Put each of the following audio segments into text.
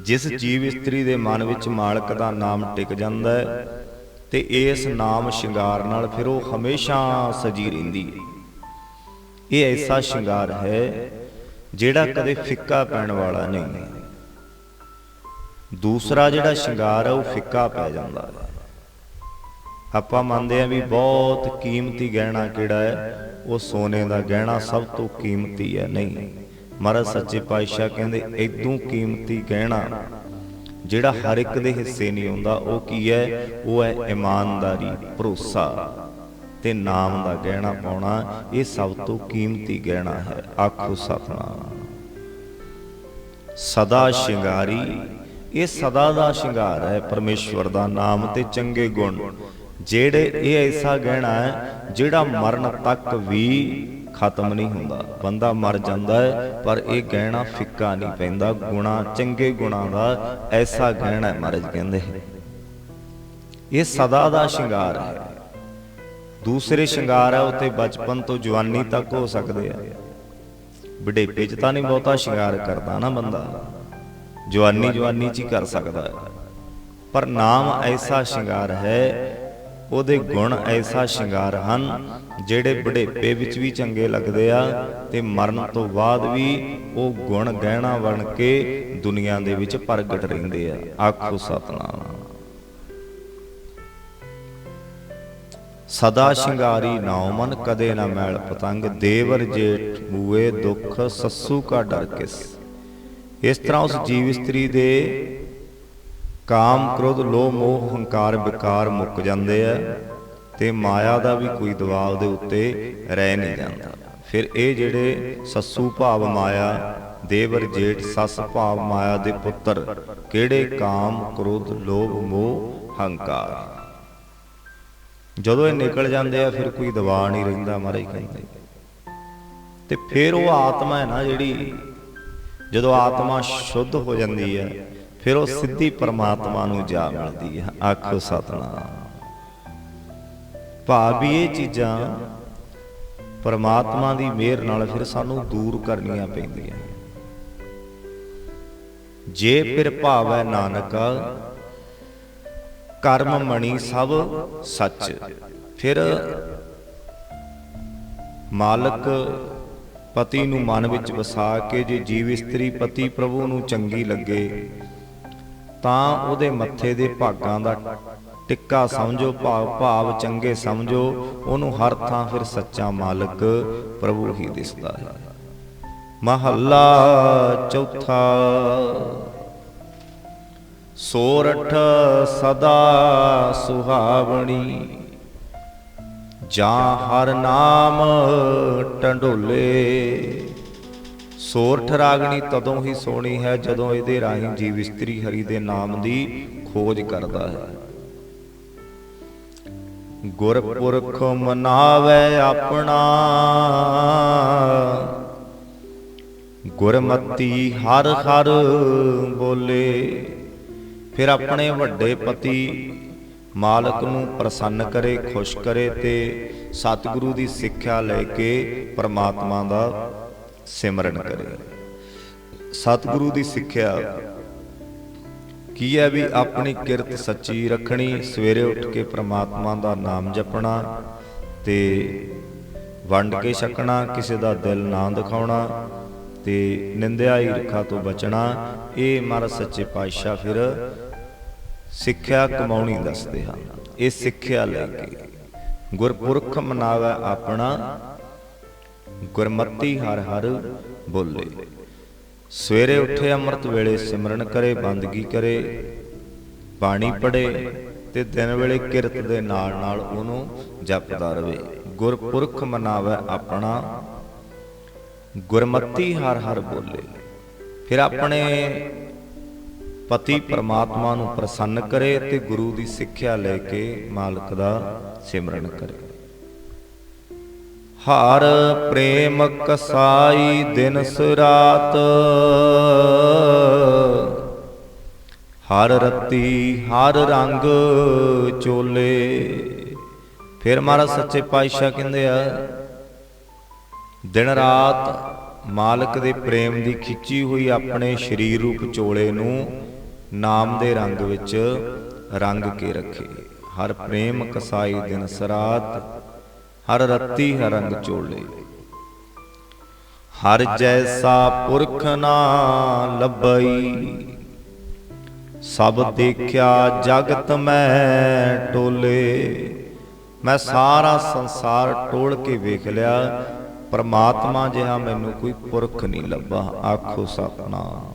ਜਿਸ ਜੀਵ ਇਸਤਰੀ ਦੇ ਮਨ ਵਿੱਚ ਮਾਲਕ ਦਾ ਨਾਮ ਟਿਕ ਜਾਂਦਾ ਹੈ ਤੇ ਇਸ ਨਾਮ ਸ਼ਿੰਗਾਰ ਨਾਲ ਫਿਰ ਉਹ ਹਮੇਸ਼ਾ ਸਜੀ ਰਹਿੰਦੀ ਹੈ। ਇਹ ਐਸਾ ਸ਼ਿੰਗਾਰ ਹੈ ਜਿਹੜਾ ਕਦੇ ਫਿੱਕਾ ਪੈਣ ਵਾਲਾ ਨਹੀਂ। ਦੂਸਰਾ ਜਿਹੜਾ ਸ਼ਿੰਗਾਰ ਹੈ ਉਹ ਫਿੱਕਾ ਪੈ ਜਾਂਦਾ ਹੈ। ਆਪਾਂ ਮੰਨਦੇ ਆ ਵੀ ਬਹੁਤ ਕੀਮਤੀ ਗਹਿਣਾ ਕਿਹੜਾ ਹੈ? ਉਹ ਸੋਨੇ ਦਾ ਗਹਿਣਾ ਸਭ ਤੋਂ ਕੀਮਤੀ ਹੈ ਨਹੀਂ। ਮਹਾਰਾਜ ਸੱਚੇ ਪਾਤਸ਼ਾਹ ਕਹਿੰਦੇ ਇਦੋਂ ਕੀਮਤੀ ਗਹਿਣਾ ਜਿਹੜਾ ਹਰ ਇੱਕ ਦੇ ਹਿੱਸੇ ਨਹੀਂ ਹੁੰਦਾ, ਉਹ ਕੀ ਹੈ? ਉਹ ਹੈ ਇਮਾਨਦਾਰੀ, ਭਰੋਸਾ ਤੇ ਨਾਮ ਦਾ ਗਹਿਣਾ ਪਾਉਣਾ। ਇਹ ਸਭ ਤੋਂ ਕੀਮਤੀ ਗਹਿਣਾ ਹੈ। ਆਖੋ ਸਤਨਾਮ। ਸਦਾ ਸ਼ਿੰਗਾਰੀ। ਇਹ ਸਦਾ ਦਾ ਸ਼ਿੰਗਾਰ ਹੈ ਪਰਮੇਸ਼ਵਰ ਦਾ ਨਾਮ ਤੇ ਚੰਗੇ ਗੁਣ। ਜਿਹੜੇ ਇਹ ਐਸਾ ਗਹਿਣਾ ਹੈ ਜਿਹੜਾ ਮਰਨ ਤੱਕ ਵੀ ਖਤਮ ਨਹੀਂ ਹੁੰਦਾ। ਬੰਦਾ ਮਰ ਜਾਂਦਾ ਹੈ, ਪਰ ਇਹ ਗਹਿਣਾ ਫਿੱਕਾ ਨਹੀਂ ਪੈਂਦਾ। ਗੁਣਾ ਚੰਗੇ ਗੁਣਾ ਦਾ ਐਸਾ ਗਹਿਣਾ ਹੈ ਮਹਾਰਾਜ ਕਹਿੰਦੇ ਇਹ ਸਦਾ ਦਾ ਸ਼ਿੰਗਾਰ ਹੈ। ਦੂਸਰੇ ਸ਼ਿੰਗਾਰ ਹੈ ਉਤੇ ਬਚਪਨ ਤੋਂ ਜਵਾਨੀ ਤੱਕ ਹੋ ਸਕਦੇ ਆ। ਬੁਢੇਪੇ 'ਚ ਤਾਂ ਨਹੀਂ ਬਹੁਤਾ ਸ਼ਿੰਗਾਰ ਕਰਦਾ ਨਾ ਬੰਦਾ। ਜਵਾਨੀ ਜਵਾਨੀ 'ਚ ਹੀ ਕਰ ਸਕਦਾ ਹੈ। ਪਰ ਨਾਮ ਐਸਾ ਸ਼ਿੰਗਾਰ ਹੈ ਉਹਦੇ ਗੁਣ ਐਸਾ ਸ਼ਿੰਗਾਰ ਹਨ, ਜਿਹੜੇ ਬੁਢੇਪੇ ਵਿੱਚ ਵੀ ਚੰਗੇ ਲੱਗਦੇ ਆ ਤੇ ਮਰਨ ਤੋਂ ਬਾਅਦ ਵੀ ਉਹ ਗੁਣ ਗਹਿਣਾ ਬਣ ਕੇ ਦੁਨੀਆ ਦੇ ਵਿੱਚ ਪ੍ਰਗਟ ਰਹਿੰਦੇ ਆ। ਆਖੋ ਸਤਨਾਮ। ਸਦਾ ਸ਼ਿੰਗਾਰੀ ਨਾਉ ਮਨ ਕਦੇ ਨਾ ਮੈਲ ਪਤੰਗ, ਦੇਵਰ ਜੇਠ ਬੂਏ ਦੁੱਖ, ਸੱਸੂ ਕਾ ਡਰ ਕਿਸ। ਇਸ ਤਰ੍ਹਾਂ ਉਸ ਜੀਵ ਇਸਤਰੀ ਦੇ ਕਾਮ ਕ੍ਰੋਧ, ਲੋਭ, ਮੋਹ, ਹੰਕਾਰ, ਵਿਕਾਰ ਮੁੱਕ ਜਾਂਦੇ ਆ ਤੇ ਮਾਇਆ ਦਾ ਵੀ ਕੋਈ ਦਬਾਅ ਦੇ ਉੱਤੇ ਰਹਿ ਨਹੀਂ ਜਾਂਦਾ। ਫਿਰ ਇਹ ਜਿਹੜੇ ਸੱਸੂ ਭਾਵ ਮਾਇਆ, ਦੇਵਰ, ਜੇਠ, ਸੱਸ ਭਾਵ ਮਾਇਆ ਦੇ ਪੁੱਤਰ, ਕਿਹੜੇ ਕਾਮ ਕ੍ਰੋਧ, ਲੋਭ, ਮੋਹ, ਹੰਕਾਰ? ਜਦੋਂ ਇਹ ਨਿਕਲ ਜਾਂਦੇ ਆ, ਫਿਰ ਕੋਈ ਦਬਾਅ ਨਹੀਂ ਰਹਿੰਦਾ ਮਹਾਰਾਜ ਕਹਿੰਦੇ। ਤੇ ਫਿਰ ਉਹ ਆਤਮਾ ਹੈ ਨਾ ਜਿਹੜੀ, ਜਦੋਂ ਆਤਮਾ ਸ਼ੁੱਧ ਹੋ ਜਾਂਦੀ ਹੈ ਫਿਰ ਉਹ ਸਿੱਧੀ ਪਰਮਾਤਮਾ ਨੂੰ ਜਾ ਮਿਲਦੀ ਹੈ। ਆਖੋ ਸਤਨਾਮ। ਭਾਵੀ ਇਹ ਚੀਜ਼ਾਂ ਪਰਮਾਤਮਾ ਦੀ ਮਿਹਰ ਨਾਲ ਫਿਰ ਸਾਨੂੰ ਦੂਰ ਕਰਨੀਆਂ ਪੈਂਦੀਆਂ ਜੇ ਫਿਰ ਭਾਵੈ ਨਾਨਕ, ਕਰਮ ਮਣੀ ਸਭ ਸੱਚ। ਫਿਰ ਮਾਲਕ ਪਤੀ ਨੂੰ ਮਨ ਵਿੱਚ ਵਸਾ ਕੇ ਜੇ ਜੀਵ ਇਸਤਰੀ ਪਤੀ ਪ੍ਰਭੂ ਨੂੰ ਚੰਗੀ ਲੱਗੇ ਤਾਂ ਉਹਦੇ ਮੱਥੇ ਦੇ ਭਾਗਾਂ ਦਾ ਟਿੱਕਾ ਸਮਝੋ, ਭਾਵ ਭਾਵ ਚੰਗੇ ਸਮਝੋ, ਉਹਨੂੰ ਹਰ ਥਾਂ ਫਿਰ ਸੱਚਾ ਮਾਲਕ ਪ੍ਰਭੂ ਹੀ ਦਿਸਦਾ ਹੈ। ਮਹੱਲਾ ਚੌਥਾ। ਸੋਰਠ ਸਦਾ ਸੁਹਾਵਣੀ, ਜਾਂ ਹਰ ਨਾਮ ਟੰਡੋਲੇ। ਸੋਰਠ ਰਾਗਣੀ ਤਦੋਂ ਹੀ ਸੋਹਣੀ ਹੈ ਜਦੋਂ ਇਹਦੇ ਰਾਹੀਂ ਜੀਵ ਇਸਤਰੀ ਹਰੀ ਦੇ ਨਾਮ ਦੀ ਖੋਜ ਕਰਦਾ ਹੈ। ਗੁਰਪੁਰਖ ਮਨਾਵੇ ਆਪਣਾ। ਗੁਰਮਤੀ ਹਰ ਹਰ ਬੋਲੇ। ਫਿਰ ਆਪਣੇ ਵੱਡੇ ਪਤੀ ਮਾਲਕ ਨੂੰ ਪ੍ਰਸੰਨ ਕਰੇ ਖੁਸ਼ ਕਰੇ ਤੇ ਸਤਿਗੁਰੂ ਦੀ ਸਿੱਖਿਆ ਲੈ ਕੇ ਪਰਮਾਤਮਾ ਦਾ ਸਿਮਰਨ ਕਰੇ। ਸਤਿਗੁਰੂ ਦੀ ਸਿੱਖਿਆ ਕੀ ਹੈ ਵੀ ਆਪਣੀ ਕਿਰਤ ਸੱਚੀ ਰੱਖਣੀ, ਸਵੇਰੇ ਉੱਠ ਕੇ ਪ੍ਰਮਾਤਮਾ ਦਾ ਨਾਮ ਜਪਣਾ ਤੇ ਵੰਡ ਕੇ ਛਕਣਾ, ਕਿਸੇ ਦਾ ਦਿਲ ਨਾ ਦਿਖਾਉਣਾ ਤੇ ਨਿੰਦਿਆ ਈਰਖਾ ਤੋਂ ਬਚਣਾ, ਇਹ ਮਹਾਰਾਜ ਸੱਚੇ ਪਾਤਸ਼ਾਹ ਫਿਰ ਸਿੱਖਿਆ ਕਮਾਉਣੀ ਦੱਸਦੇ ਹਨ। ਇਹ ਸਿੱਖਿਆ ਲੈ ਕੇ ਗੁਰਪੁਰਖ ਮਨਾਵੇ ਆਪਣਾ ਗੁਰਮਤੀ ਹਰ ਹਰ ਬੋਲੇ। ਸਵੇਰੇ ਉੱਠੇ ਅੰਮ੍ਰਿਤ ਵੇਲੇ ਸਿਮਰਨ ਕਰੇ, ਬੰਦਗੀ ਕਰੇ, ਬਾਣੀ ਪੜੇ ਤੇ ਦਿਨ ਵੇਲੇ ਕਿਰਤ ਦੇ ਨਾਲ ਨਾਲ ਉਹਨੂੰ ਜਪਦਾ ਰਵੇ। ਗੁਰਪੁਰਖ ਮਨਾਵੇ ਆਪਣਾ, ਗੁਰਮਤੀ ਹਰ ਹਰ ਬੋਲੇ। ਫਿਰ ਆਪਣੇ ਪਤੀ ਪਰਮਾਤਮਾ ਨੂੰ ਪ੍ਰਸੰਨ ਕਰੇ ਤੇ ਗੁਰੂ ਦੀ ਸਿੱਖਿਆ ਲੈ ਕੇ ਮਾਲਕ ਦਾ ਸਿਮਰਨ ਕਰੇ। ਹਰ ਪ੍ਰੇਮ ਕਸਾਈ ਦਿਨ ਸੁਰਾਤ ਹਰ ਰਤੀ ਹਰ ਰੰਗ ਚੋਲੇ। ਫਿਰ ਮਹਾਰਾਜ ਸੱਚੇ ਪਾਤਸ਼ਾਹ ਕਹਿੰਦੇ ਆ, ਦਿਨ ਰਾਤ ਮਾਲਕ ਦੇ ਪ੍ਰੇਮ ਦੀ ਖਿੱਚੀ ਹੋਈ ਆਪਣੇ ਸਰੀਰ ਰੂਪ ਚੋਲੇ ਨੂੰ ਨਾਮ ਦੇ ਰੰਗ ਵਿੱਚ ਰੰਗ ਕੇ ਰੱਖੇ। ਹਰ ਪ੍ਰੇਮ ਕਸਾਈ ਦਿਨ ਸਰਾਤ ਹਰ ਰੱਤੀ ਹਰ ਰੰਗ ਚੋਲੇ। ਹਰ ਜੈਸਾ ਪੁਰਖ ਨਾ ਲੱਭਈ। ਸਭ ਦੇਖਿਆ ਜਗਤ ਮੈਂ ਟੋਲੇ ਮੈਂ ਸਾਰਾ ਸੰਸਾਰ ਟੋਲ ਕੇ ਵੇਖ ਲਿਆ। ਪਰਮਾਤਮਾ ਜਿਹਾ ਮੈਨੂੰ ਕੋਈ ਪੁਰਖ ਨਹੀਂ ਲੱਭਾ, ਆਖੋ ਸਤਨਾਮ।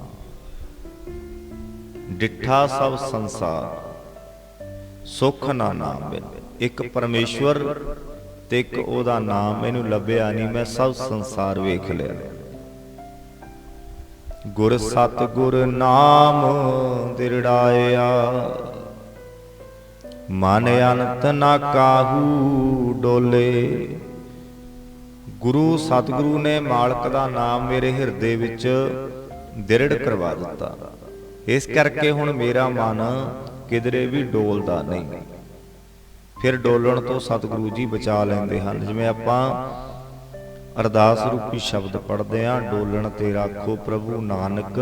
ਡਿੱਠਾ ਸਭ ਸੰਸਾਰ, ਸੁਖ ਨਾ ਨਾਮ ਬਿਨ। ਇੱਕ ਪਰਮੇਸ਼ਵਰ ਤੇ ਇੱਕ ਉਹਦਾ ਨਾਮ ਮੈਨੂੰ ਲੱਭਿਆ ਨਹੀਂ, ਮੈਂ ਸਭ ਸੰਸਾਰ ਵੇਖ ਲਿਆ। ਗੁਰ ਸਤ ਗੁਰ ਨਾਮ ਦਿਰੜਾਇਆ, ਮਨ ਅਨੰਤ ਨਾ ਕਾਹੂ ਡੋਲੇ। ਗੁਰੂ ਸਤਿਗੁਰੂ ਨੇ ਮਾਲਕ ਦਾ ਨਾਮ ਮੇਰੇ ਹਿਰਦੇ ਵਿੱਚ ਦਿਰੜ ਕਰਵਾ ਦਿੱਤਾ। ਇਸ ਕਰਕੇ ਹੁਣ ਮੇਰਾ ਮਨ ਕਿਧਰੇ ਵੀ ਡੋਲਦਾ ਨਹੀਂ। ਫਿਰ ਡੋਲਣ ਤੋਂ ਸਤਿਗੁਰੂ ਜੀ ਬਚਾ ਲੈਂਦੇ ਹਨ। ਜਿਵੇਂ ਆਪਾਂ ਅਰਦਾਸ ਰੂਪੀ ਸ਼ਬਦ ਪੜ੍ਹਦੇ ਆਂ ਡੋਲਣ ਤੇ ਰਾਖੋ ਪ੍ਰਭੂ ਨਾਨਕ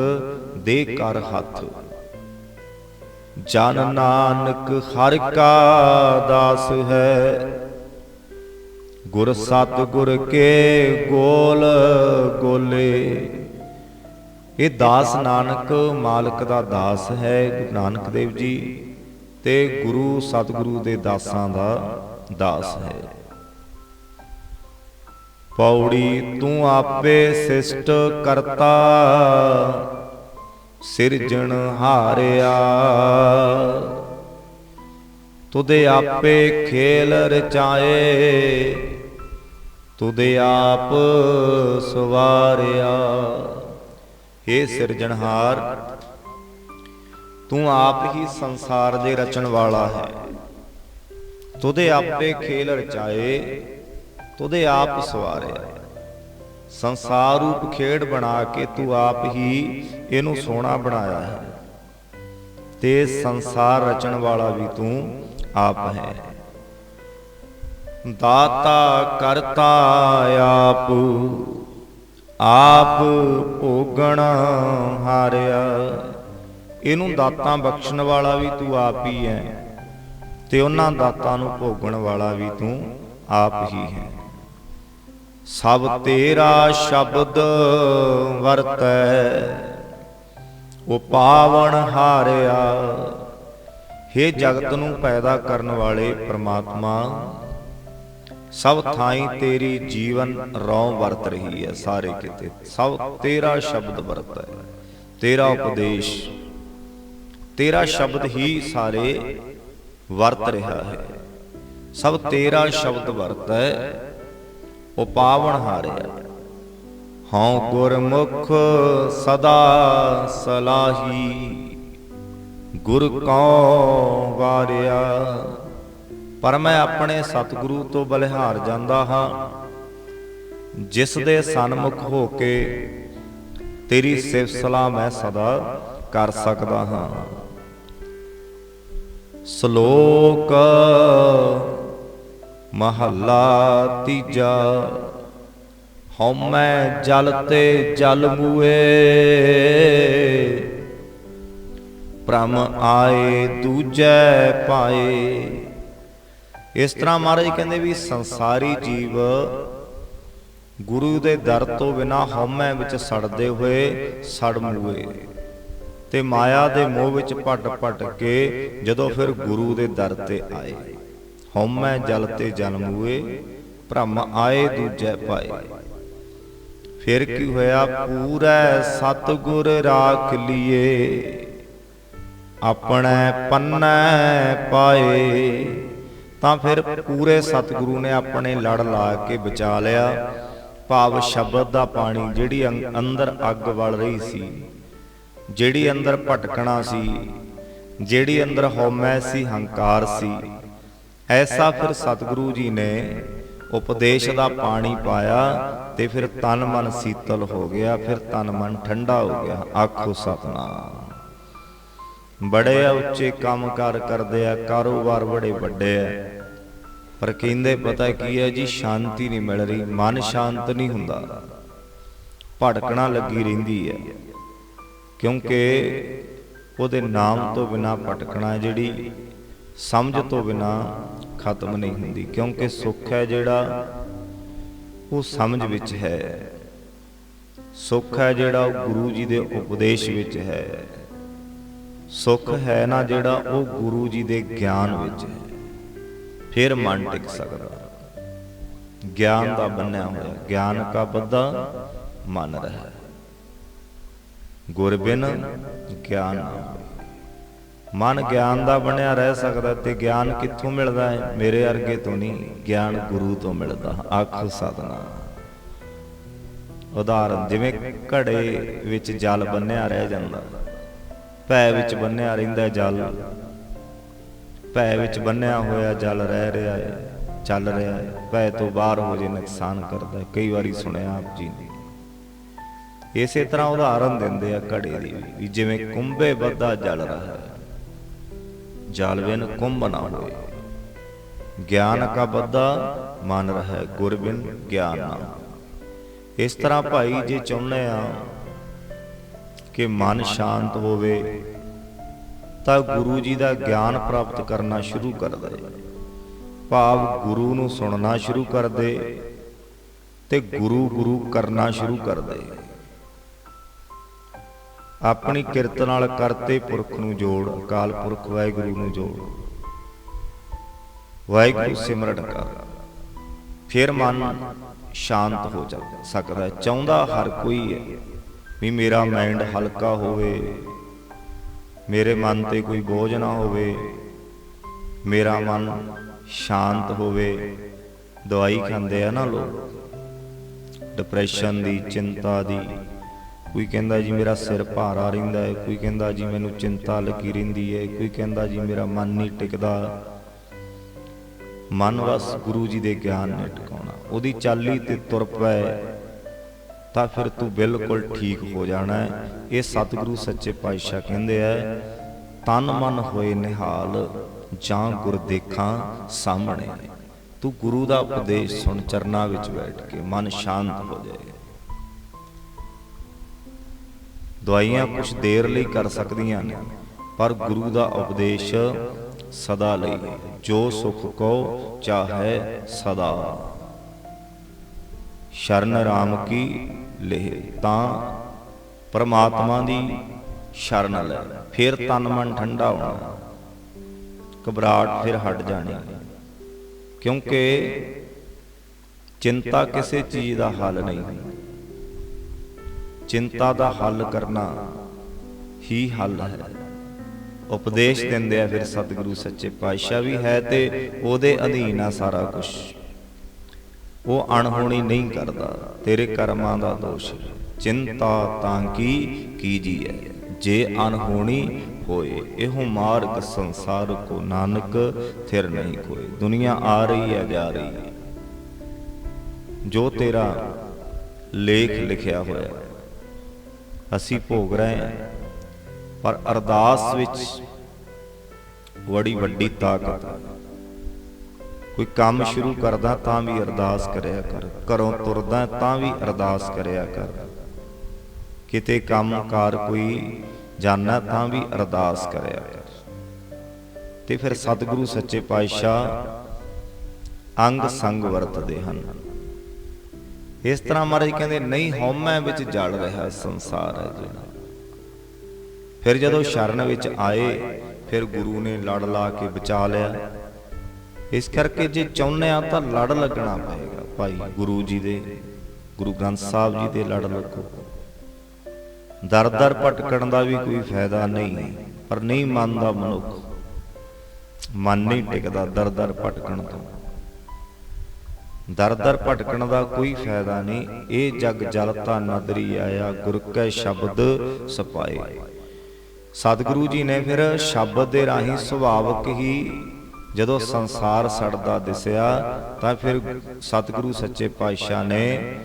ਦੇ ਕਰ ਹੱਥ। ਜਨ ਨਾਨਕ ਹਰ ਕਾ ਦਾਸ ਹੈ, ਗੁਰ ਸਤ ਗੁਰ ਕੇ ਗੋਲ ਗੋਲੇ। ਇਹ ਦਾਸ ਨਾਨਕ ਮਾਲਕ ਦਾ ਦਾਸ ਹੈ, ਗੁਰੂ ਨਾਨਕ ਦੇਵ ਜੀ। ਤੇ ਗੁਰੂ ਸਤਿਗੁਰੂ ਦੇ ਦਾਸਾਂ ਦਾ ਦਾਸ ਹੈ। ਪੌੜੀ ਤੂੰ ਆਪੇ ਸਿਸ਼ਟ ਕਰਤਾ, ਸਿਰਜਣ ਹਾਰਿਆ। ਤੁਦੇ ਆਪੇ ਖੇਲ ਰਚਾਏ, ਤੁਦੇ ਆਪ ਸਵਾਰਿਆ। ਏ ਸਿਰਜਣਹਾਰ ਤੂੰ ਆਪ ਹੀ ਸੰਸਾਰ ਦੇ ਰਚਣ ਵਾਲਾ ਹੈ। ਤੁਦੇ ਆਪੇ ਖੇਲ ਰਚਾਏ, ਤੁਦੇ ਆਪ ਸਵਾਰਿਆ ਸੰਸਾਰ ਰੂਪ ਖੇਡ ਬਣਾ ਕੇ ਤੂੰ ਆਪ ਹੀ ਇਹਨੂੰ ਸੋਹਣਾ ਬਣਾਇਆ ਹੈ। ਤੇ ਸੰਸਾਰ ਰਚਣ ਵਾਲਾ ਵੀ ਤੂੰ ਆਪ ਹੈ। ਦਾਤਾ ਕਰਤਾ ਆਪ ਆਪ ਭੋਗਣ ਹਾਰਿਆ। ਇਹਨੂੰ ਦਾਤਾਂ ਬਖਸ਼ਣ ਵਾਲਾ ਵੀ ਤੂੰ ਆਪ ਹੀ ਹੈ ਤੇ ਉਹਨਾਂ ਦਾਤਾਂ ਨੂੰ ਭੋਗਣ ਵਾਲਾ ਵੀ ਤੂੰ ਆਪ ਹੀ ਹੈ। ਸਭ ਤੇਰਾ ਸ਼ਬਦ ਵਰਤੈ, ਉਹ ਪਾਵਨ ਹਾਰਿਆ। हे ਜਗਤ ਨੂੰ ਪੈਦਾ ਕਰਨ ਵਾਲੇ ਪ੍ਰਮਾਤਮਾ, ਸਭ ਥਾਈ ਤੇਰੀ ਜੀਵਨ ਰੌ ਵਰਤ ਰਹੀ ਹੈ ਸਾਰੇ ਕਿਤੇ। ਸਭ ਤੇਰਾ ਸ਼ਬਦ ਵਰਤ ਹੈ ਤੇਰਾ ਉਪਦੇਸ਼ ਤੇਰਾ ਸ਼ਬਦ ਹੀ ਸਾਰੇ ਵਰਤ ਰਿਹਾ ਹੈ। ਸਭ ਤੇਰਾ ਸ਼ਬਦ ਵਰਤ ਹੈ। ਉਹ ਪਾਵਨ ਹਾਰਿਆ ਹਉ ਗੁਰਮੁਖ ਸਦਾ ਸਲਾਹੀ। ਗੁਰ ਕਉ ਵਾਰਿਆ। ਪਰ ਮੈਂ ਆਪਣੇ ਸਤਿਗੁਰੂ ਤੋਂ ਬਲਿਹਾਰ ਜਾਂਦਾ ਹਾਂ। ਜਿਸ ਦੇ ਸਨਮੁਖ ਹੋ ਕੇ ਤੇਰੀ ਸਿਫਤ ਸਲਾਹ ਮੈਂ ਸਦਾ ਕਰ ਸਕਦਾ ਹਾਂ। ਸ਼ਲੋਕ ਮਹੱਲਾ ਤੀਜਾ ਹਉਮੈ ਜਲ ਤੇ ਜਲ ਮੂਏ ਭ੍ਰਮ ਆਏ ਦੂਜੈ ਪਾਏ। ਇਸ ਤਰ੍ਹਾਂ ਮਹਾਰਾਜ ਕਹਿੰਦੇ ਵੀ ਸੰਸਾਰੀ ਜੀਵ ਗੁਰੂ ਦੇ ਦਰ ਤੋਂ ਬਿਨਾ ਹਉਮੈ ਵਿੱਚ ਸੜਦੇ ਹੋਏ, ਸੜ ਮੂਏ। ਤੇ ਮਾਇਆ ਦੇ ਮੋਹ ਵਿੱਚ ਭਟ ਭਟ ਕੇ ਜਦੋਂ ਫਿਰ ਗੁਰੂ ਦੇ ਦਰ ਤੇ ਆਏ। ਹਉਮੈ ਜਲ ਤੇ ਜਨਮ ਹੋਏ, ਭ੍ਰਮ ਆਏ ਦੂਜੇ ਪਾਏ। ਫਿਰ ਕੀ ਹੋਇਆ? ਪੂਰਾ ਸਤਗੁਰ ਰਾਖ ਲੀਏ, ਆਪਣੇ ਪੰਨੈ ਪਾਏ। ਤਾਂ ਫਿਰ ਪੂਰੇ ਸਤਿਗੁਰੂ ਨੇ ਆਪਣੇ ਲੜ ਲਾ ਕੇ ਬਚਾ ਲਿਆ। ਭਾਵ ਸ਼ਬਦ ਦਾ ਪਾਣੀ ਜਿਹੜੀ ਅੰਗ- ਅੰਦਰ ਅੱਗ ਵਲ ਰਹੀ ਸੀ। ਜਿਹੜੀ ਅੰਦਰ ਭਟਕਣਾ ਸੀ, ਜਿਹੜੀ ਅੰਦਰ ਹਉਮੈ ਸੀ, ਹੰਕਾਰ ਸੀ, ਐਸਾ ਫਿਰ ਸਤਿਗੁਰੂ ਜੀ ਨੇ ਉਪਦੇਸ਼ ਦਾ ਪਾਣੀ ਪਾਇਆ ਤੇ ਫਿਰ ਤਨ ਮਨ ਸੀਤਲ ਹੋ ਗਿਆ, ਫਿਰ ਤਨ ਮਨ ਠੰਡਾ ਹੋ ਗਿਆ, ਆਖੋ ਸਤਨਾਮ। ਬੜੇ ਉੱਚੇ ਕੰਮ ਕਾਰ ਕਰਦੇ ਆ, ਕਾਰੋਬਾਰ ਬੜੇ ਵੱਡੇ ਆ, ਪਰ ਕਹਿੰਦੇ ਪਤਾ ਕੀ ਹੈ ਜੀ, ਸ਼ਾਂਤੀ ਨਹੀਂ ਮਿਲ ਰਹੀ, ਮਨ ਸ਼ਾਂਤ ਨਹੀਂ ਹੁੰਦਾ, ਭਟਕਣਾ ਲੱਗੀ ਰਹਿੰਦੀ ਹੈ ਕਿਉਂਕਿ ਉਹਦੇ ਨਾਮ ਤੋਂ ਬਿਨਾ ਭਟਕਣਾ ਜਿਹੜੀ ਸਮਝ ਤੋਂ ਬਿਨਾ ਖਤਮ ਨਹੀਂ ਹੁੰਦੀ, ਕਿਉਂਕਿ ਸੁੱਖ ਹੈ ਜਿਹੜਾ ਉਹ ਸਮਝ ਵਿੱਚ ਹੈ। ਸੁੱਖ ਹੈ ਜਿਹੜਾ ਉਹ ਗੁਰੂ ਜੀ ਦੇ ਉਪਦੇਸ਼ ਵਿੱਚ ਹੈ। ਸੁੱਖ ਹੈ ਨਾ ਜਿਹੜਾ ਉਹ ਗੁਰੂ ਜੀ ਦੇ ਗਿਆਨ ਵਿੱਚ ਹੈ। ਫਿਰ ਮਨ ਟਿਕ ਸਕਦਾ। ਗਿਆਨ ਦਾ ਬੰਨਿਆ ਹੋਇਆ, ਗਿਆਨ ਕਾ ਬੱਧਾ ਮਨ ਰਹਿ। ਗੁਰ ਬਿਨ ਗਿਆਨ। ਮਨ ਗਿਆਨ ਦਾ ਬਣਿਆ ਰਹਿ ਸਕਦਾ ਤੇ ਗਿਆਨ ਕਿੱਥੋਂ ਮਿਲਦਾ ਹੈ? ਮੇਰੇ ਅਰਗੇ ਤੋਂ ਨਹੀਂ, ਗਿਆਨ ਗੁਰੂ ਤੋਂ ਮਿਲਦਾ। ਆਖ ਸਾਧਨਾ ਉਦਾਹਰਨ, ਜਿਵੇਂ ਘੜੇ ਵਿੱਚ ਜਲ ਬੰਨਿਆ ਰਹਿ ਜਾਂਦਾ, ਭੈ ਵਿੱਚ ਬੰਨਿਆ ਰਹਿੰਦਾ ਜਲ, ਭੈ ਵਿੱਚ ਬੰਨਿਆ ਹੋਇਆ ਜਲ ਰਹਿ ਰਿਹਾ ਹੈ, ਚੱਲ ਰਿਹਾ ਹੈ, ਭੈ ਤੋਂ ਬਾਹਰ ਹੋ ਜੇ ਨੁਕਸਾਨ ਕਰਦਾ ਕਈ ਵਾਰੀ ਸੁਣਿਆ ਆਪ ਜੀ ਨੇ। ਇਸੇ ਤਰ੍ਹਾਂ ਉਦਾਹਰਨ ਦਿੰਦੇ ਆ ਘੜੇ ਦੀ ਵੀ, ਜਿਵੇਂ ਕੁੰਭੇ ਬੱਧਾ ਜਲ ਰਿਹਾ ਜਲ ਬਿਨ ਕੁੰਭ ਨਾ ਹੋਏ। ਗਿਆਨ ਕਾ ਬੱਧਾ ਮਨ ਰਹਿ ਗੁਰ ਬਿਨ ਗਿਆਨ ਨਾ ਇਸ ਤਰ੍ਹਾਂ ਭਾਈ ਜੇ ਚਾਹੁੰਦੇ ਆ ਕਿ ਮਨ ਸ਼ਾਂਤ ਹੋਵੇ ਤਾਂ ਗੁਰੂ ਜੀ ਦਾ ਗਿਆਨ ਪ੍ਰਾਪਤ ਕਰਨਾ ਸ਼ੁਰੂ ਕਰ ਦੇ। ਭਾਵ ਗੁਰੂ ਨੂੰ ਸੁਣਨਾ ਸ਼ੁਰੂ ਕਰ ਦੇ ਤੇ ਗੁਰੂ ਗੁਰੂ ਕਰਨਾ ਸ਼ੁਰੂ ਕਰ ਦੇ। ਆਪਣੀ ਕਿਰਤ ਨਾਲ ਕਰਤੇ ਪੁਰਖ ਨੂੰ ਜੋੜ, ਅਕਾਲ ਪੁਰਖ ਵਾਹਿਗੁਰੂ ਨੂੰ ਜੋੜ। ਵਾਹਿਗੁਰੂ ਸਿਮਰਨ ਕਰ। ਫਿਰ ਮਨ ਸ਼ਾਂਤ ਹੋ ਜਾ ਸਕਦਾ ਚਾਹੁੰਦਾ ਹਰ ਕੋਈ ਹੈ ਵੀ ਮੇਰਾ ਮਾਈਂਡ ਹਲਕਾ ਹੋਵੇ, ਮੇਰੇ ਮਨ ਤੇ ਕੋਈ ਬੋਝ ਨਾ ਹੋਵੇ, ਮੇਰਾ ਮਨ ਸ਼ਾਂਤ ਹੋਵੇ। ਦਵਾਈ ਖਾਂਦੇ ਆ ਨਾ ਲੋਕ। ਡਿਪਰੈਸ਼ਨ ਦੀ, ਚਿੰਤਾ ਦੀ। ਕੋਈ ਕਹਿੰਦਾ ਜੀ ਮੇਰਾ ਸਿਰ ਭਾਰਾ ਰਹਿੰਦਾ ਹੈ, ਕੋਈ ਕਹਿੰਦਾ ਜੀ ਮੈਨੂੰ ਚਿੰਤਾ ਲੱਗੀ ਰਹਿੰਦੀ ਹੈ, ਕੋਈ ਕਹਿੰਦਾ ਜੀ ਮੇਰਾ ਮਨ ਨਹੀਂ ਟਿਕਦਾ। ਮਨ ਵਸ ਗੁਰੂ ਜੀ ਦੇ ਗਿਆਨ ਨੇ ਟਿਕਾਉਣਾ। ਉਹਦੀ ਚਾਲੀ ਤੇ ਤੁਰ ਪਏ, ਤਾਂ ਫਿਰ ਤੂੰ ਬਿਲਕੁਲ ਠੀਕ ਹੋ ਜਾਣਾ ਹੈ। ਇਹ ਸਤਿਗੁਰੂ ਸੱਚੇ ਪਾਤਸ਼ਾਹ ਕਹਿੰਦੇ ਐ ਤਨ ਮਨ ਹੋਏ ਨਿਹਾਲ, ਜਾਂ ਗੁਰ ਦੇਖਾਂ ਸਾਹਮਣੇ। ਤੂੰ ਗੁਰੂ ਦਾ ਉਪਦੇਸ਼ ਸੁਣ, ਚਰਨਾਂ ਵਿੱਚ ਬੈਠ ਕੇ ਮਨ ਸ਼ਾਂਤ ਹੋ ਜਾਏ ਦਵਾਈਆਂ ਕੁਝ ਦੇਰ ਲਈ ਕਰ ਸਕਦੀਆਂ ਨੇ ਪਰ ਗੁਰੂ ਦਾ ਉਪਦੇਸ਼ ਸਦਾ ਲਈ। ਜੋ ਸੁਖ ਕੋ ਚਾਹੇ ਸਦਾ। ਸ਼ਰਨ ਰਾਮ ਕੀ ਲੇਹ ਤਾਂ ਪਰਮਾਤਮਾ ਦੀ ਸ਼ਰਨ ਲੈ। ਫਿਰ ਤਨ ਮਨ ਠੰਡਾ ਹੋਣਾ। ਘਬਰਾਹਟ ਫਿਰ ਹਟ ਜਾਣੀ। ਕਿਉਂਕਿ ਚਿੰਤਾ ਕਿਸੇ ਚੀਜ਼ ਦਾ ਹੱਲ ਨਹੀਂ। ਚਿੰਤਾ ਦਾ ਹੱਲ ਕਰਨਾ ਹੀ ਹੱਲ ਹੈ। ਉਪਦੇਸ਼ ਦਿੰਦੇ ਆ ਫਿਰ ਸਤਿਗੁਰੂ ਸੱਚੇ ਪਾਤਸ਼ਾਹ ਵੀ ਹੈ ਤੇ ਉਹਦੇ ਅਧੀਨ ਆ ਸਾਰਾ ਕੁਝ ਉਹ ਅਣਹੋਣੀ ਨਹੀਂ ਕਰਦਾ ਤੇਰੇ ਕਰਮਾਂ ਦਾ ਦੋਸ਼ ਚਿੰਤਾ ਤਾਂ ਕੀ ਕੀਜੀਐ ਜੇ ਅਣਹੋਣੀ ਹੋਏ ਇਹੋ ਮਾਰਗ ਸੰਸਾਰ ਕੋ ਨਾਨਕ ਥਿਰ ਨਹੀਂ ਕੋਏ ਦੁਨੀਆ ਆ ਰਹੀ ਹੈ ਜਾ ਰਹੀ ਹੈ। ਜੋ ਤੇਰਾ ਲੇਖ ਲਿਖਿਆ ਹੋਇਆ ਹੈ, ਅਸੀਂ ਭੋਗ ਰਹੇ ਹਾਂ। ਪਰ ਅਰਦਾਸ ਵਿੱਚ ਬੜੀ ਵੱਡੀ ਤਾਕਤ ਹੈ ਕੋਈ ਕੰਮ ਸ਼ੁਰੂ ਕਰਦਾ ਤਾਂ ਵੀ ਅਰਦਾਸ ਕਰਿਆ ਕਰ। ਘਰੋਂ ਤੁਰਦਾ ਤਾਂ ਵੀ ਅਰਦਾਸ ਕਰਿਆ ਕਰ। ਕਿਤੇ ਕੰਮਕਾਰ ਕੋਈ ਜਾਣਾ ਤਾਂ ਵੀ ਅਰਦਾਸ ਕਰਿਆ ਕਰ। ਤੇ ਫਿਰ ਸਤਿਗੁਰੂ ਸੱਚੇ ਪਾਤਸ਼ਾਹ ਅੰਗ ਸੰਗ ਵਰਤਦੇ ਹਨ। ਇਸ ਤਰ੍ਹਾਂ ਮਹਾਰਾਜ ਕਹਿੰਦੇ, ਨਹੀਂ, ਹਉਮੈ ਵਿੱਚ ਜਲ ਰਿਹਾ ਸੰਸਾਰ ਹੈ ਜਿਹੜਾ ਫਿਰ ਜਦੋਂ ਸ਼ਰਨ ਵਿੱਚ ਆਏ, ਫਿਰ ਗੁਰੂ ਨੇ ਲੜ ਲਾ ਕੇ ਬਚਾ ਲਿਆ। ਇਸ ਕਰਕੇ ਜੇ ਚਾਹੁੰਦੇ ਆ ਤਾਂ ਲੜ ਲੱਗਣਾ ਪਏਗਾ। ਭਾਈ ਗੁਰੂ ਜੀ ਦੇ, ਗੁਰੂ ਗ੍ਰੰਥ ਸਾਹਿਬ ਜੀ ਦੇ ਲੜ ਲੱਗੋ। ਦਰ ਦਰ ਭਟਕਣ ਦਾ ਵੀ ਕੋਈ ਫਾਇਦਾ ਨਹੀਂ, ਪਰ ਨਹੀਂ ਮੰਨਦਾ ਮਨੁੱਖ। ਮਨ ਨਹੀਂ ਟਿਕਦਾ ਦਰ ਦਰ ਭਟਕਣ ਤੋਂ। ਦਰ ਦਰ ਭਟਕਣ ਦਾ ਕੋਈ ਫਾਇਦਾ ਨਹੀਂ। ਇਹ ਜਗ ਜਲਤਾ ਨਦਰੀ ਆਇਆ, ਗੁਰ ਕੈ ਸ਼ਬਦ ਸਪਾਏ। ਸਤਿਗੁਰੂ ਜੀ ਨੇ ਫਿਰ ਸ਼ਬਦ ਦੇ ਰਾਹੀਂ ਸੁਭਾਵਕ ਹੀ ਜਦੋਂ ਸੰਸਾਰ ਸੜਦਾ ਦਿਸਿਆ, ਤਾਂ ਫਿਰ ਸਤਿਗੁਰੂ ਸੱਚੇ ਪਾਤਸ਼ਾਹ ਨੇ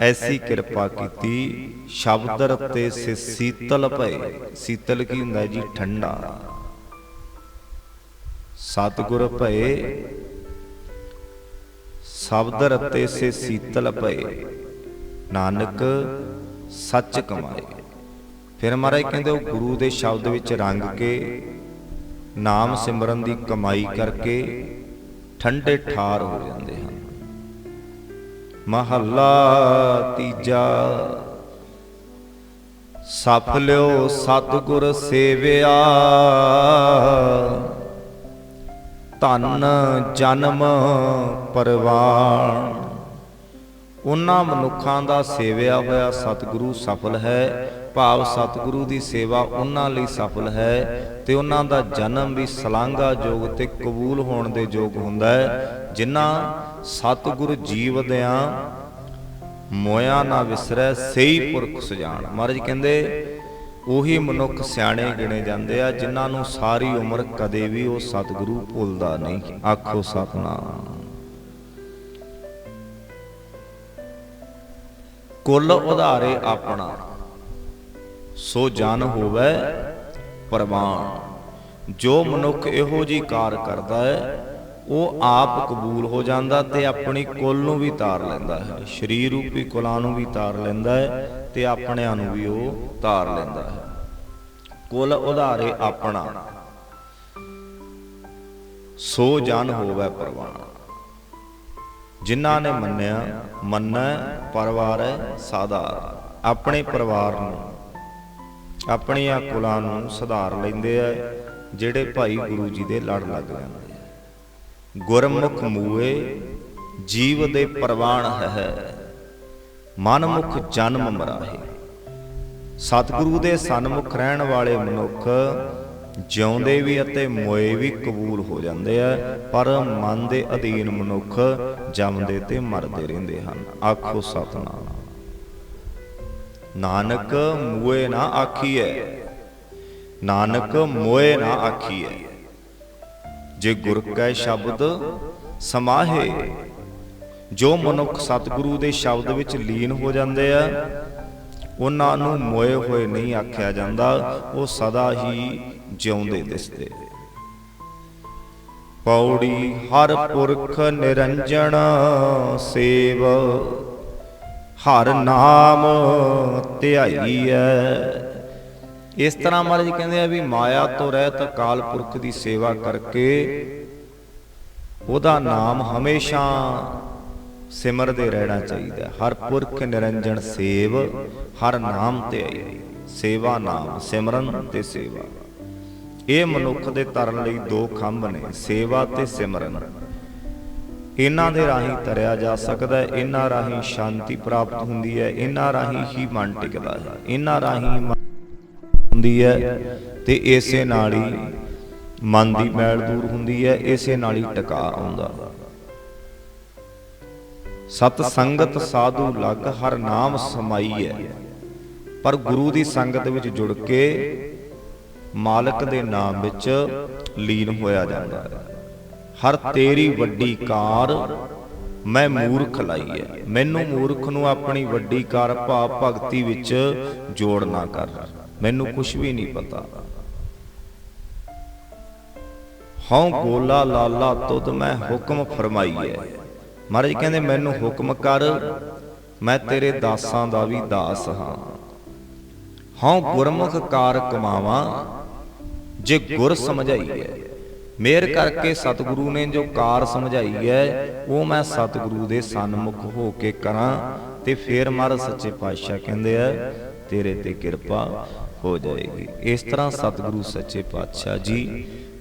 ਐਸੀ ਕਿਰਪਾ ਕੀਤੀ ਸ਼ਬਦ ਰਤੇ ਸੇ ਸੀਤਲ ਭਏ। ਸੀਤਲ ਕੀ ਹੁੰਦਾ ਜੀ? ਠੰਡਾ। ਸਤਿਗੁਰ ਭਏ ਸ਼ਬਦ ਰਤੇ ਸੇ ਸੀਤਲ ਭਏ ਨਾਨਕ, ਸੱਚ ਕਮਾਏ। ਫਿਰ ਮਹਾਰਾਜ ਕਹਿੰਦੇ, ਉਹ ਗੁਰੂ ਦੇ ਸ਼ਬਦ ਵਿੱਚ ਰੰਗ ਕੇ, ਨਾਮ ਸਿਮਰਨ ਦੀ ਕਮਾਈ ਕਰਕੇ ਠੰਡੇ ਠਾਰ ਹੋ ਜਾਂਦੇ ਹਨ। ਮਹੱਲਾ ਤੀਜਾ ਸਫਲਿਓ ਸਤਿਗੁਰ ਸੇਵਿਆ। ਧਨ ਜਨਮ ਪਰਵਾਨ ਉਹਨਾਂ ਮਨੁੱਖਾਂ ਦਾ ਸੇਵਿਆ ਹੋਇਆ ਸਤਿਗੁਰੂ ਸਫਲ ਹੈ, ਭਾਵ ਸਤਿਗੁਰੂ ਦੀ ਸੇਵਾ ਉਹਨਾਂ ਲਈ ਸਫਲ ਹੈ ਤੇ ਉਹਨਾਂ ਦਾ ਜਨਮ ਵੀ ਸਲਾਂਘਾ ਯੋਗ ਤੇ ਕਬੂਲ ਹੋਣ ਦੇ ਯੋਗ ਹੁੰਦਾ ਹੈ। ਜਿਨ੍ਹਾਂ ਸਤਿਗੁਰ ਜੀਵ ਦਿਆਂ ਮੋਇਆ ਨਾ ਵਿਸਰੈ, ਸਹੀ ਪੁਰਖ ਸੁਜਾਨ ਮਹਾਰਾਜ ਕਹਿੰਦੇ ਉਹੀ ਮਨੁੱਖ ਸਿਆਣੇ ਗਿਣੇ ਜਾਂਦੇ ਆ, ਜਿਨ੍ਹਾਂ ਨੂੰ ਸਾਰੀ ਉਮਰ ਕਦੇ ਵੀ ਉਹ ਸਤਿਗੁਰੂ ਭੁੱਲਦਾ ਨਹੀਂ। ਆਖੋ ਸਤਨਾਮ। ਕੁੱਲ ਉਧਾਰੇ ਆਪਣਾ, ਸੋ ਜਨ ਹੋਵੇ ਪ੍ਰਵਾਨ ਜੋ ਮਨੁੱਖ ਇਹੋ ਜੀ ਕਾਰ ਕਰਦਾ ਹੈ, ਉਹ ਆਪ ਕਬੂਲ ਹੋ ਜਾਂਦਾ ਤੇ ਆਪਣੀ ਕੁੱਲ ਨੂੰ ਵੀ ਤਾਰ ਲੈਂਦਾ ਹੈ, ਸਰੀਰ ਰੂਪੀ ਕੁਲਾਂ ਨੂੰ ਵੀ ਤਾਰ ਲੈਂਦਾ ਹੈ ਤੇ ਆਪਣਿਆਂ ਨੂੰ ਵੀ ਉਹ ਤਾਰ ਲੈਂਦਾ ਹੈ। ਕੁਲ ਉਧਾਰੇ ਆਪਣਾ। ਸੋ ਜਨ ਹੋਵੇ ਪ੍ਰਵਾਨ ਜਿਨ੍ਹਾਂ ਨੇ ਮੰਨਿਆ, ਮੰਨੈ, ਪਰਿਵਾਰ ਹੈ ਸਾਧਾਰ। ਆਪਣੇ ਪਰਿਵਾਰ ਨੂੰ, ਆਪਣੀਆਂ ਕੁਲਾਂ ਨੂੰ ਸੁਧਾਰ ਲੈਂਦੇ ਆ ਜਿਹੜੇ ਭਾਈ ਗੁਰੂ ਜੀ ਦੇ ਲੜ ਲੱਗ ਜਾਂਦੇ ਗੁਰਮੁਖ ਮੂਏ ਜੀਵ ਦੇ ਪ੍ਰਵਾਨ ਹੈ। ਮਨਮੁਖ ਜਨਮ ਮਰਾਹੇ। ਸਤਿਗੁਰੂ ਦੇ ਸਨਮੁਖ ਰਹਿਣ ਵਾਲੇ ਮਨੁੱਖ ਜਿਉਂਦੇ ਵੀ ਅਤੇ ਮੋਏ ਵੀ ਕਬੂਲ ਹੋ ਜਾਂਦੇ ਆ, ਪਰ ਮਨ ਦੇ ਅਧੀਨ ਮਨੁੱਖ ਜੰਮਦੇ ਤੇ ਮਰਦੇ ਰਹਿੰਦੇ ਹਨ। ਆਖੋ ਸਤਨਾਮ। ਨਾਨਕ ਮੂਏ ਨਾ ਆਖੀਐ, ਨਾਨਕ ਮੋਏ ਨਾ ਆਖੀਐ। ਜੇ ਗੁਰ ਕੈ ਸ਼ਬਦ ਸਮਾਹੇ ਜੋ ਮਨੁੱਖ ਸਤਿਗੁਰੂ ਦੇ ਸ਼ਬਦ ਵਿੱਚ ਲੀਨ ਹੋ ਜਾਂਦੇ ਆ, ਉਹਨਾਂ ਨੂੰ ਮੋਏ ਹੋਏ ਨਹੀਂ ਆਖਿਆ ਜਾਂਦਾ, ਉਹ ਸਦਾ ਹੀ ਜਿਉਂਦੇ ਦਿਸਦੇ। ਪੌੜੀ ਹਰ ਪੁਰਖ ਨਿਰੰਜਨ ਸੇਵ, ਹਰ ਨਾਮ ਧਿਆਈਐ ਇਸ ਤਰ੍ਹਾਂ ਮਹਾਰਾਜ ਜੀ ਕਹਿੰਦੇ ਆ ਵੀ ਮਾਇਆ ਤੋਂ ਰਹਿਤ ਅਕਾਲ ਪੁਰਖ ਦੀ ਸੇਵਾ ਕਰਕੇ ਉਹਦਾ ਨਾਮ ਹਮੇਸ਼ਾ ਸਿਮਰਦੇ ਰਹਿਣਾ ਚਾਹੀਦਾ ਹਰ ਪੁਰਖ ਨਿਰੰਜਨ ਸੇਵ, ਹਰ ਨਾਮ ਤੇ ਆਈ ਸੇਵਾ ਨਾਮ, ਸਿਮਰਨ ਤੇ ਸੇਵਾ। ਇਹ ਮਨੁੱਖ ਦੇ ਤਰਨ ਲਈ ਦੋ ਖੰਭ ਨੇ, ਸੇਵਾ ਤੇ ਸਿਮਰਨ। ਇਹਨਾਂ ਦੇ ਰਾਹੀਂ ਤਰਿਆ ਜਾ ਸਕਦਾ ਹੈ, ਇਹਨਾਂ ਰਾਹੀਂ ਸ਼ਾਂਤੀ ਪ੍ਰਾਪਤ ਹੁੰਦੀ ਹੈ, ਇਹਨਾਂ ਰਾਹੀਂ ਹੀ ਮਨ ਟਿਕਦਾ ਹੈ। ਇਹਨਾਂ ਰਾਹੀਂ ਹੁੰਦੀ ਹੈ ਤੇ ਇਸੇ ਨਾਲ ਹੀ ਮਨ ਦੀ ਮੈਲ ਦੂਰ ਹੁੰਦੀ ਹੈ, ਇਸੇ ਨਾਲ ਹੀ ਟਿਕਾ ਆਉਂਦਾ। ਸਤ ਸੰਗਤ ਸਾਧੂ ਲਗ ਹਰ ਨਾਮ ਸਮਾਈ ਪਰ ਗੁਰੂ ਦੀ ਸੰਗਤ ਵਿੱਚ ਜੁੜ ਕੇ ਮਾਲਕ ਦੇ ਨਾਮ ਵਿੱਚ ਲੀਨ ਹੋਇਆ ਜਾਂਦਾ ਹੈ। ਹਰ ਤੇਰੀ ਵੱਡੀ ਕਾਰ ਮੈਂ ਮੂਰਖ ਲਾਈ ਹੈ ਮੈਨੂੰ ਮੂਰਖ ਨੂੰ ਆਪਣੀ ਵੱਡੀ ਕਾਰ ਭਾਵ ਭਗਤੀ ਵਿੱਚ ਜੋੜ ਨਾ ਕਰ। ਮੈਨੂੰ ਕੁਝ ਵੀ ਨਹੀਂ ਪਤਾ। ਹਉ ਗੋਲਾ ਲਾਲਾ ਤੁਧ ਮੈਂ ਹੁਕਮ ਫਰਮਾਈ ਹੈ ਮਹਾਰਾਜ ਕਹਿੰਦੇ ਮੈਨੂੰ ਹੁਕਮ ਕਰ ਮੈਂ ਤੇਰੇ ਦਾਸਾਂ ਦਾ ਵੀ ਦਾਸ ਹਾਂ। ਹਉ ਗੁਰਮੁਖ ਕਾਰ ਕਮਾਵਾਂ ਜੇ ਗੁਰ ਸਮਝਾਈ ਹੈ। ਮੇਰ ਕਰਕੇ ਸਤਿਗੁਰੂ ਨੇ ਜੋ ਕਾਰ ਸਮਝਾਈ ਹੈ ਉਹ ਮੈਂ ਸਤਿਗੁਰੂ ਦੇ ਸਨਮੁਖ ਹੋ ਕੇ ਕਰਾਂ ਤੇ ਫੇਰ ਮਹਾਰਾਜ ਸੱਚੇ ਪਾਤਸ਼ਾਹ ਕਹਿੰਦੇ ਆ ਤੇਰੇ ਤੇ ਕਿਰਪਾ ਹੋ ਜਾਏਗੀ। ਇਸ ਤਰ੍ਹਾਂ ਸਤਿਗੁਰੂ ਸੱਚੇ ਪਾਤਸ਼ਾਹ ਜੀ